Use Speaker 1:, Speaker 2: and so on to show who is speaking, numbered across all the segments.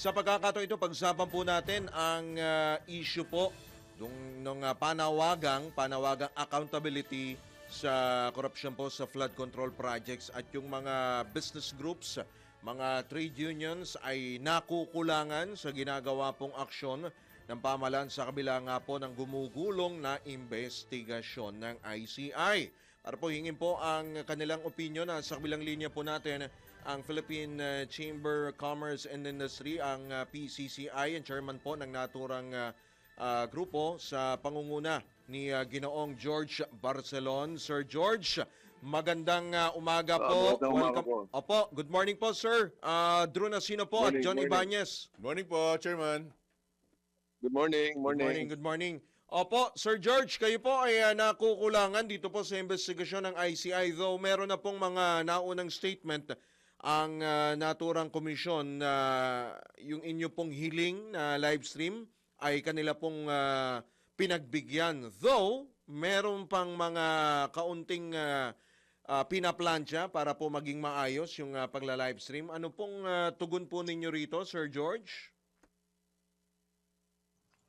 Speaker 1: Sa pagkakataon ito, pagsapan po natin ang ah, issue po nung, nung ah, panawagang, panawagang accountability sa korupsyon po sa flood control projects at yung mga business groups, mga trade unions ay nakukulangan sa ginagawa pong aksyon ng pamahalaan sa kabila nga po ng gumugulong na investigasyon ng ICI. Para po hingin po ang kanilang opinion na sa kabilang linya po natin ang Philippine uh, Chamber Commerce and Industry, ang uh, PCCI, ang chairman po ng naturang uh, uh, grupo sa pangunguna ni uh, Ginoong George Barcelon. Sir George, magandang uh, umaga
Speaker 2: Ah,
Speaker 1: po.
Speaker 2: magandang umaga po.
Speaker 1: Opo, good morning po sir. Uh, Drew Nasino po at
Speaker 2: Morning,
Speaker 1: John
Speaker 2: morning.
Speaker 1: Ibanez.
Speaker 3: Morning po, Chairman.
Speaker 2: Good morning,
Speaker 1: Good
Speaker 2: morning.
Speaker 1: morning, good morning. Opo, Sir George, kayo po ay uh, nakukulangan dito po sa investigasyon ng ICI though meron na pong mga naunang statement ang uh, naturang komisyon na yung inyo pong hiling na live stream ay kanila pong uh, pinagbigyan. Though, meron pang mga kaunting uh, uh, pinaplansya para po maging maayos yung uh, pagla-live stream. Ano pong uh, tugon po ninyo rito, Sir George?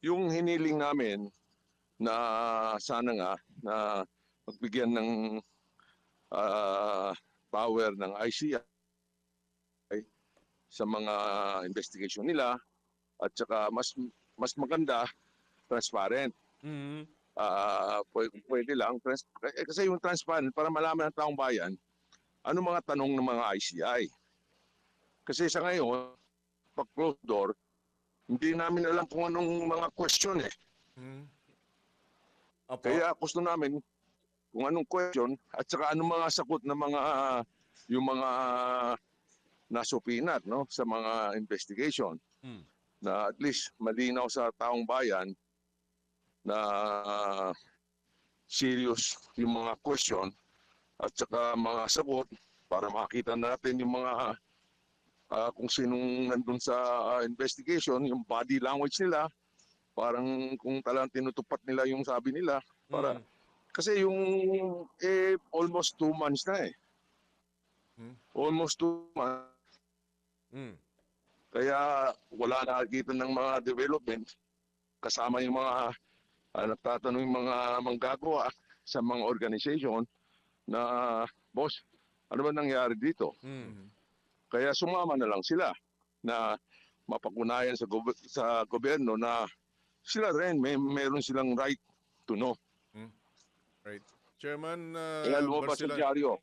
Speaker 2: Yung hiniling namin na sana nga na magbigyan ng ah, power ng ICI sa mga investigation nila at saka mas mas maganda transparent.
Speaker 1: Mhm.
Speaker 2: Ah, pwede, pwede lang trans, eh, kasi yung transparent para malaman ng taong bayan ano mga tanong ng mga ICI. Kasi sa ngayon, pag closed door, hindi namin alam kung anong mga question eh.
Speaker 1: Mhm. Opo.
Speaker 2: Kaya gusto namin kung anong question at saka anong mga sagot ng mga yung mga nasupinat no sa mga investigation
Speaker 1: Hmm.
Speaker 2: na at least malinaw sa taong bayan na serious yung mga question at saka mga sagot para makita natin yung mga ah, kung sinong nandun sa ah, investigation, yung body language nila, parang kung talagang tinutupad nila yung sabi nila. Para,
Speaker 1: Mm.
Speaker 2: Kasi yung eh, almost two months na eh.
Speaker 1: Hmm.
Speaker 2: Almost two months.
Speaker 1: Mm.
Speaker 2: Kaya wala nakakita ng mga development kasama yung mga uh, nagtatanong yung mga manggagawa sa mga organization na boss, ano ba nangyari dito?
Speaker 1: Mm.
Speaker 2: Kaya sumama na lang sila na mapakunayan sa, gob- sa gobyerno na sila rin may meron silang right to know.
Speaker 3: Right. Chairman uh,
Speaker 2: Kaya lumabas sa dyaryo.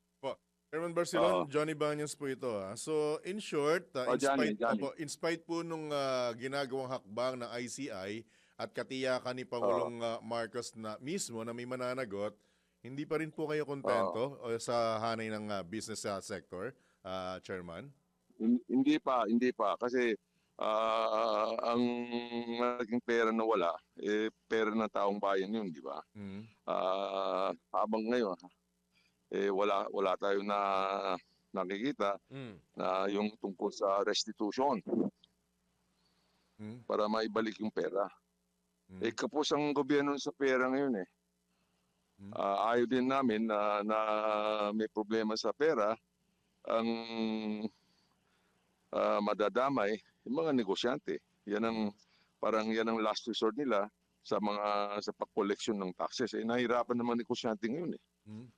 Speaker 3: Chairman Barcelon,
Speaker 2: Oo.
Speaker 3: Johnny Banyas po ito. ah. So, in short, uh,
Speaker 2: Oh,
Speaker 3: in,
Speaker 2: Johnny,
Speaker 3: spite,
Speaker 2: Johnny.
Speaker 3: opo, in spite po nung ah, ginagawang hakbang ng ICI at katiyakan ni Pangulong ah, Marcos na mismo na may mananagot, hindi pa rin po kayo kontento o sa hanay ng ah, business ah, sector, ah, Chairman?
Speaker 2: Hin- Hindi pa, hindi pa. Kasi ah, ang naging pera na wala, eh, pera ng taong bayan yun, di ba?
Speaker 3: Mm.
Speaker 2: Ah, habang ngayon, eh, wala, wala tayo na nakikita
Speaker 1: Mm.
Speaker 2: na yung tungkol sa restitution
Speaker 3: Mm.
Speaker 2: para maibalik yung pera.
Speaker 3: Mm.
Speaker 2: Eh kapos ang gobyerno sa pera ngayon eh.
Speaker 3: Hmm.
Speaker 2: Ah, ayaw din namin na, na may problema sa pera ang ah, madadamay yung mga negosyante. Yan ang parang yan ang last resort nila sa mga sa pag-collection ng taxes. Eh nahirapan ng mga negosyante ngayon eh.
Speaker 3: Mm. Mm.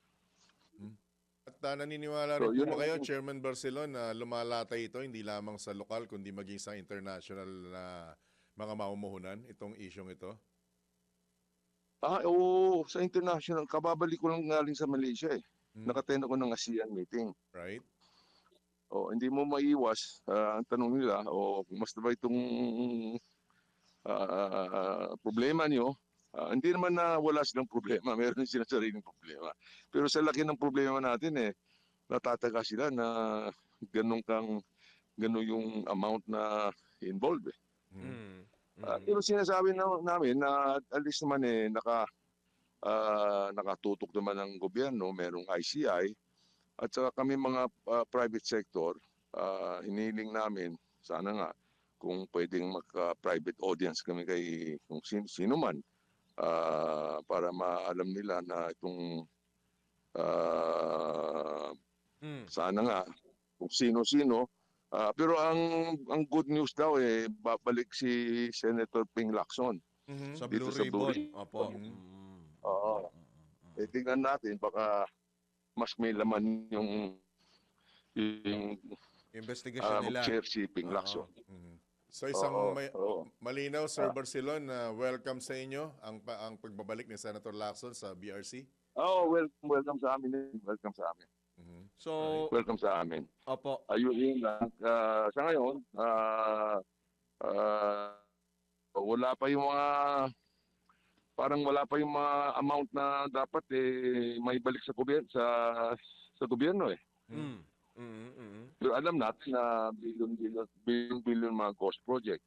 Speaker 3: At uh, naniniwala
Speaker 2: So,
Speaker 3: rin
Speaker 2: yun
Speaker 3: po kayo, Chairman Barcelon, na lumalatay ito hindi lamang sa lokal kundi maging sa international na mga mamumuhunan itong isyong ito?
Speaker 2: Ah, oo, sa international, kababalik ko lang galing sa Malaysia eh.
Speaker 3: Mm.
Speaker 2: Nakaten ako ng ASEAN meeting.
Speaker 3: Right?
Speaker 2: O, hindi mo maiwas ah, ang tanong nila, o mas ba itong ah, problema nyo? Ah, hindi naman na wala silang problema, meron silang sariling problema. Pero sa laki ng problema natin eh, natataka sila na ganun kang ganun yung amount na involved eh.
Speaker 3: Mm.
Speaker 1: Mm. Mm.
Speaker 2: pero sinasabi na, namin na at least naman eh naka ah, nakatutok naman ng gobyerno, merong ICI at saka kami mga ah, private sector, ah, hiniling namin sana nga kung pwedeng magka-private audience kami kay kung sino, sino man ah, para maalam nila na itong ah,
Speaker 1: Mm.
Speaker 2: sana nga kung sino-sino Ah, pero ang ang good news daw eh babalik si Senator Ping Lacson.
Speaker 3: Mhm.
Speaker 1: Sa
Speaker 2: Dito
Speaker 1: Blue
Speaker 2: sa
Speaker 1: Ribbon.
Speaker 2: Blue Ribbon.
Speaker 1: Opo.
Speaker 3: Mhm.
Speaker 1: Mm.
Speaker 2: Oo. Eh tingnan natin baka mas may laman yung yung
Speaker 1: Investigation
Speaker 2: uh,
Speaker 1: nila.
Speaker 2: chair si Ping. Lacson.
Speaker 3: Mhm. So isang
Speaker 2: Oo,
Speaker 3: may-
Speaker 2: oo.
Speaker 3: malinaw, Sir
Speaker 2: Ah.
Speaker 3: Barcelon, na welcome sa inyo ang ang pagbabalik ni Senator Lacson sa BRC.
Speaker 2: Oh, welcome, welcome sa amin. Welcome sa amin.
Speaker 3: Mhm.
Speaker 1: So,
Speaker 2: Welcome sa amin.
Speaker 1: opo.
Speaker 2: Ayun yun lang. Ah, sa ngayon, ah, ah, wala pa yung mga parang wala pa yung mga amount na dapat eh may balik sa gobyerno sa sa gobyerno eh.
Speaker 1: Mm.
Speaker 2: Pero alam natin na billion billion mga ghost project.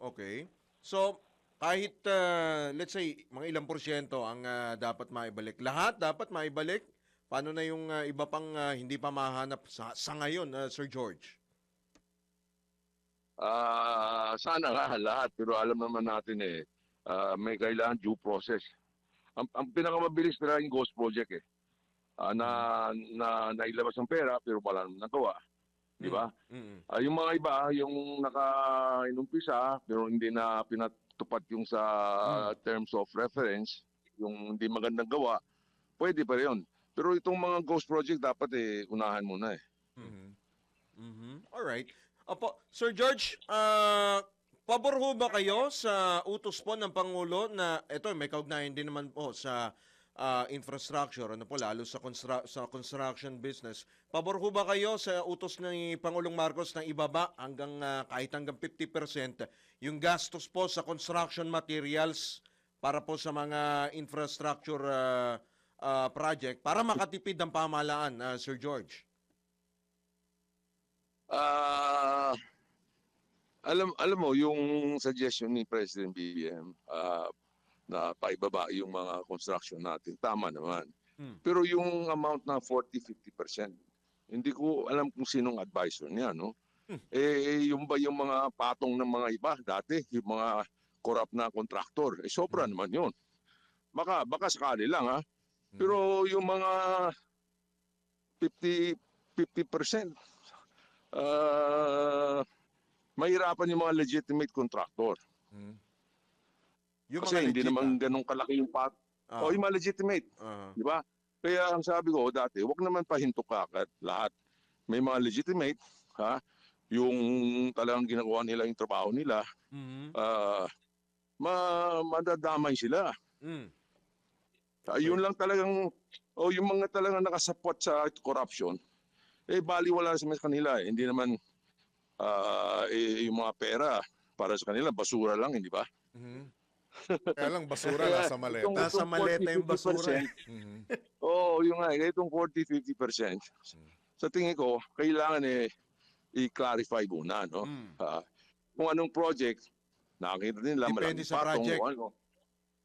Speaker 1: Okay. So, kahit, uh, let's say, mga ilang porsyento ang uh, dapat maibalik. Lahat dapat maibalik? Paano na yung uh, iba pang uh, hindi pa mahanap sa, sa ngayon, uh, Sir George?
Speaker 2: Ah, sana nga lahat pero alam naman natin eh ah, may kailangan due process. Ang, ang pinakamabilis na yung ghost project eh. Ah, na, na nailabas ng pera pero wala naman nagawa. Di ba?
Speaker 1: Mm,
Speaker 2: Ah, yung mga iba, yung naka-inumpisa pero hindi na pinatupad yung sa terms of reference, yung hindi magandang gawa, pwede pa rin yun. Pero itong mga ghost project dapat eh unahan muna eh.
Speaker 3: Mhm.
Speaker 1: mm All right. Opo, Sir George, uh, pabor ho ba kayo sa utos po ng Pangulo na, ito, may kaugnayan din naman po sa uh, infrastructure, ano po, lalo sa, constru- sa construction business. Pabor ho ba kayo sa utos ng Pangulong Marcos na ibaba hanggang uh, kahit hanggang 50% yung gastos po sa construction materials para po sa mga infrastructure uh, uh, project para makatipid ang pamahalaan, uh, Sir George?
Speaker 2: Ah, alam alam mo yung suggestion ni President BBM ah, na paibaba yung mga construction natin tama naman.
Speaker 1: Hmm.
Speaker 2: Pero yung amount na 40-50%, hindi ko alam kung sinong advisor niya, no? Eh, yung ba yung mga patong ng mga iba dati, yung mga corrupt na kontraktor, eh sobra naman yun. Baka, baka sakali lang, ha? Pero yung mga 50, 50%, ah mahirapan yung mga legitimate contractor.
Speaker 3: Mhm.
Speaker 1: Yung
Speaker 2: Kasi
Speaker 1: mga
Speaker 2: hindi
Speaker 1: legit,
Speaker 2: naman ganun kalaki yung pat.
Speaker 1: ah.
Speaker 2: O yung mga legitimate,
Speaker 1: Ah.
Speaker 2: di ba? Kaya ang sabi ko dati, wag naman pahinto kakat lahat. May mga legitimate, ha? Yung talagang ginagawa nila yung trabaho nila,
Speaker 1: Mhm.
Speaker 2: ah ma madadamay sila.
Speaker 1: Mm.
Speaker 2: Ayun lang talagang, o yung mga talagang nakasapot sa corruption, eh baliwala sa kanila eh. Hindi naman ah, eh, yung mga pera para sa kanila, basura lang, hindi ba?
Speaker 3: Mhm. Kaya lang basura
Speaker 2: Kaya
Speaker 3: nasa maleta.
Speaker 2: itong-
Speaker 1: Nasa
Speaker 2: itong
Speaker 1: maleta yung basura.
Speaker 2: 40-50%,
Speaker 3: Mhm.
Speaker 2: Oo, yung nga, eh, itong 40-50%. Sa tingin ko, kailangan eh, i-clarify muna, no?
Speaker 1: Mm.
Speaker 2: Ah, kung anong project, nakakita nila,
Speaker 1: Depende
Speaker 2: malaking
Speaker 1: sa
Speaker 2: patong
Speaker 1: project.
Speaker 2: o ano.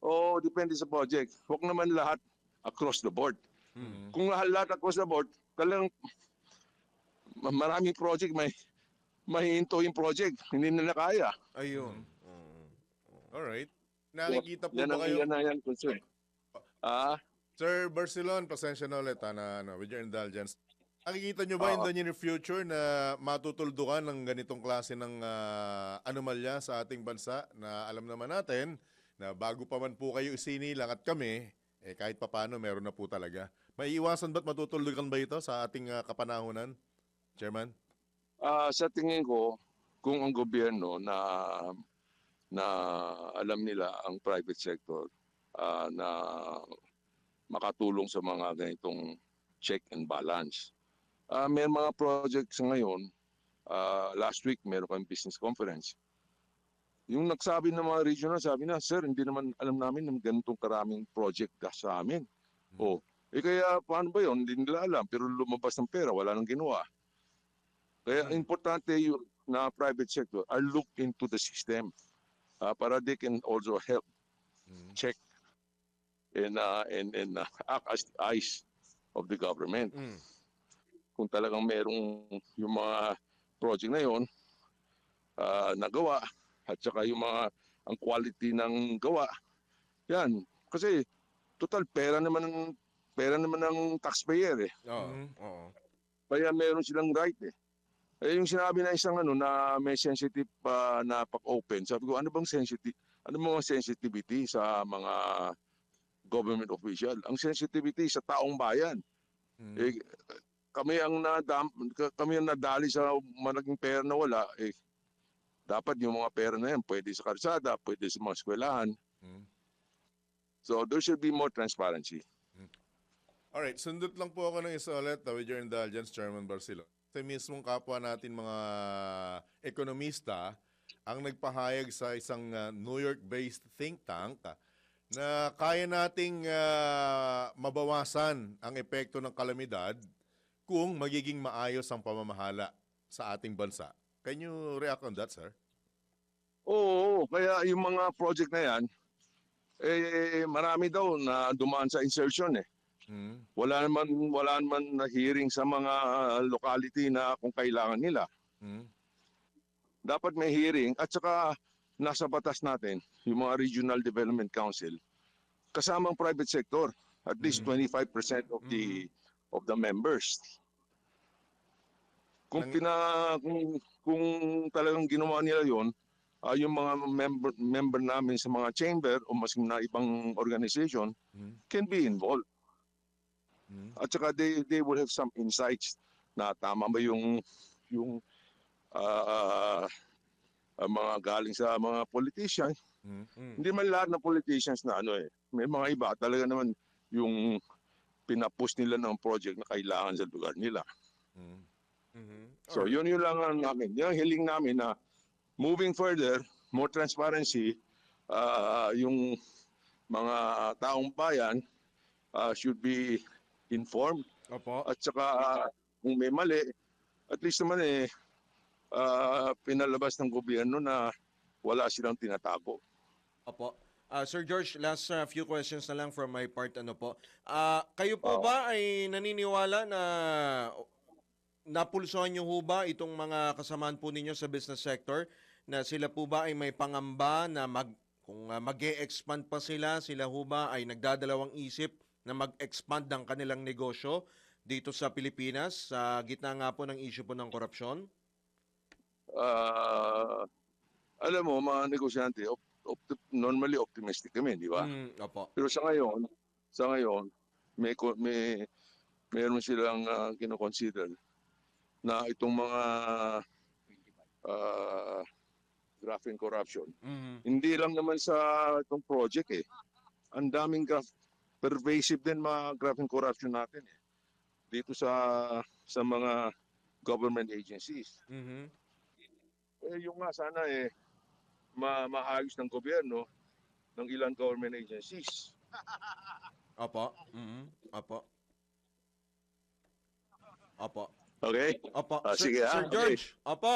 Speaker 2: Oo, depende sa project. Huwag naman lahat across the board.
Speaker 3: Mhm.
Speaker 2: Kung lahat, lahat across the board, talagang ma- maraming project may mahihinto yung project. Hindi nila kaya.
Speaker 1: Ayun. Mm.
Speaker 3: Alright. Nakikita po
Speaker 2: Yan
Speaker 3: ba
Speaker 2: ang,
Speaker 3: kayo?
Speaker 2: yan ang yan concern. Ah,
Speaker 3: Sir Barcelon, pasensya na ulit ha, na, ano, with your indulgence. Nakikita nyo ba in
Speaker 2: Oo.
Speaker 3: the near future na matutuldukan ng ganitong klase ng ah, anomalya sa ating bansa na alam naman natin na bago pa man po kayo isinilang at kami, eh kahit papano meron na po talaga. May iwasan ba't matutuldukan ba ito sa ating ah, kapanahunan? Chairman?
Speaker 2: Ah, sa tingin ko, kung ang gobyerno na na alam nila ang private sector ah, na makatulong sa mga ganitong check and balance. Ah, may mga projects ngayon, ah, last week meron kami business conference. Yung nagsabi ng mga regional, sabi na, Sir, hindi naman alam namin ng ganitong karaming project ka sa amin. Oh, eh kaya paano ba yun? Hindi nila alam, pero lumabas ng pera, wala nang ginawa. Kaya importante yung na private sector are look into the system uh, para they can also help
Speaker 3: Mhm.
Speaker 2: check and uh, and and uh, act as the eyes of the government.
Speaker 1: Mm.
Speaker 2: Kung talagang merong yung mga project na yon uh, nagawa at saka yung mga ang quality ng gawa. Yan kasi total pera naman ng pera naman ng taxpayer eh.
Speaker 1: Oo.
Speaker 3: Mhm.
Speaker 1: Oo.
Speaker 2: Kaya meron silang right eh. Eh yung sinabi na isang ano na may sensitive pa na pag-open, sabi ko ano bang sensitive ano mga sensitivity sa mga government official? Ang sensitivity sa taong bayan.
Speaker 3: Mm.
Speaker 2: Eh, kami ang nadam, ka- kami ang nadali sa malaking pera na wala eh dapat yung mga pera na yan pwede sa kalsada, pwede sa mga eskwelahan.
Speaker 3: Mm.
Speaker 2: So there should be more transparency.
Speaker 3: Alright, sundot lang po ako ng isa ulit uh, with your indulgence, Chairman Barcelo. Sa mismong kapwa natin mga ekonomista ang nagpahayag sa isang uh, New York-based think tank na kaya nating uh, mabawasan ang epekto ng kalamidad kung magiging maayos ang pamamahala sa ating bansa. Can you react on that, sir?
Speaker 2: Oo, kaya yung mga project na yan, eh marami daw na dumaan sa insertion eh.
Speaker 3: Mm.
Speaker 2: Wala naman wala naman na hearing sa mga uh, locality na kung kailangan nila.
Speaker 3: Mm.
Speaker 2: Dapat may hearing at saka nasa batas natin yung mga regional development council kasamang private sector at least 25% of the of the members. Kung pina kung, kung talagang ginawa nila 'yon, ah, yung mga member member namin sa mga chamber o mas na ibang organization
Speaker 3: Mm.
Speaker 2: can be involved.
Speaker 3: Mm.
Speaker 2: At saka they they will have some insights na tama ba yung yung ah, ah, mga galing sa mga politicians.
Speaker 3: Mm.
Speaker 1: Mm.
Speaker 2: Hindi man lahat ng politicians na ano eh. May mga iba talaga naman yung pinapus nila ng project na kailangan sa lugar nila.
Speaker 3: Mm.
Speaker 1: Mhm.
Speaker 2: So
Speaker 1: Alright.
Speaker 2: yun yun lang ang namin. Yung hiling namin na moving further, more transparency, ah, yung mga taong bayan ah, should be informed
Speaker 1: Opo.
Speaker 2: at saka ah, kung may mali, at least naman eh, ah, pinalabas ng gobyerno na wala silang tinatago.
Speaker 1: Opo. Ah, Sir George, last uh, few questions na lang from my part. Ano po? Ah, kayo po
Speaker 2: Oo.
Speaker 1: ba ay naniniwala na napulsuhan niyo ho ba itong mga kasamaan po ninyo sa business sector na sila po ba ay may pangamba na mag kung uh, mag expand pa sila, sila ho ba ay nagdadalawang isip na mag-expand ng kanilang negosyo dito sa Pilipinas sa gitna nga po ng issue po ng korupsyon?
Speaker 2: Ah, alam mo, mga negosyante, op- opti- normally optimistic kami, di ba?
Speaker 1: Mm, opo.
Speaker 2: Pero sa ngayon, sa ngayon, may may meron silang uh, kino-consider na itong mga uh, graft and corruption.
Speaker 1: Mhm.
Speaker 2: Hindi lang naman sa itong project eh. Ang daming graft, pervasive din mga graft and corruption natin eh. Dito sa sa mga government agencies.
Speaker 1: Mhm.
Speaker 2: Eh, yung nga sana eh, ma maayos ng gobyerno ng ilang government agencies.
Speaker 1: Opo. Mhm. Opo. Opo.
Speaker 2: Okay?
Speaker 1: Opo.
Speaker 2: Ah,
Speaker 1: Sir,
Speaker 2: sige, ah.
Speaker 1: Sir
Speaker 2: Okay.
Speaker 1: George. Opo.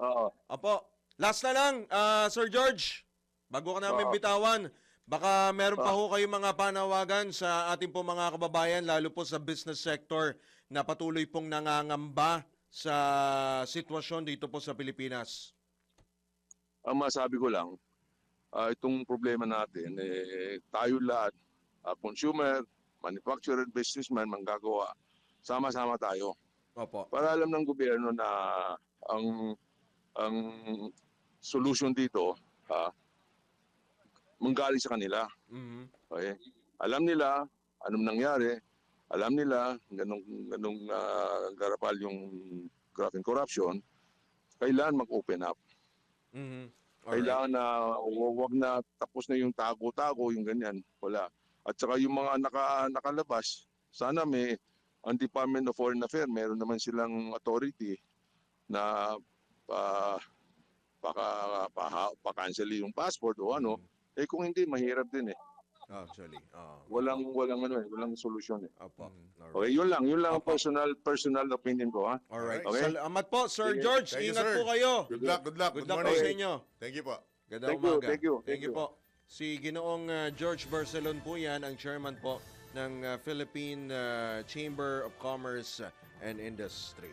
Speaker 2: Oo.
Speaker 1: Opo. Last na lang, ah, Sir George. Bago ka namin
Speaker 2: Oo.
Speaker 1: bitawan, baka meron pa
Speaker 2: Ah.
Speaker 1: ho kayong mga panawagan sa ating po mga kababayan, lalo po sa business sector na patuloy pong nangangamba sa sitwasyon dito po sa Pilipinas.
Speaker 2: Ang masabi ko lang, ah, itong problema natin, eh, tayo lahat, ah, consumer, manufacturer, businessman, manggagawa, sama-sama tayo.
Speaker 1: Opo.
Speaker 2: Para alam ng gobyerno na ang ang solution dito, manggaling sa kanila.
Speaker 1: Mhm.
Speaker 2: Okay? Alam nila anong nangyari, alam nila ganong ganong uh, garapal yung graft and corruption, kailangan mag-open up.
Speaker 1: Mhm. Alright.
Speaker 2: Kailangan na wag na tapos na yung tago-tago, yung ganyan. Wala. At saka yung mga naka, nakalabas, sana may ang Department of Foreign Affairs, meron naman silang authority na uh, baka pa, pa-cancel yung passport o ano. Eh kung hindi, mahirap din eh.
Speaker 1: Actually. ah,
Speaker 2: Walang walang ano eh, walang solusyon eh.
Speaker 1: Opo.
Speaker 3: Mhm.
Speaker 1: Alright.
Speaker 2: Okay, yun lang, yun lang ang personal personal opinion ko ha.
Speaker 1: Alright.
Speaker 2: Okay.
Speaker 1: Salamat po, Sir
Speaker 2: Sige.
Speaker 1: George.
Speaker 3: Thank you,
Speaker 1: Ingat
Speaker 3: sir.
Speaker 1: po kayo.
Speaker 3: Good luck, good luck.
Speaker 1: Good
Speaker 3: Good,
Speaker 1: luck po
Speaker 3: morning.
Speaker 1: sa inyo.
Speaker 3: Thank you po.
Speaker 1: Ganda
Speaker 2: Thank you,
Speaker 1: umaga.
Speaker 2: thank you,
Speaker 1: Thank
Speaker 2: thank
Speaker 1: you
Speaker 2: you.
Speaker 1: po. Si Ginoong uh, George Barcelon po yan, ang chairman po ng uh, Philippine uh, Chamber of Commerce and Industry.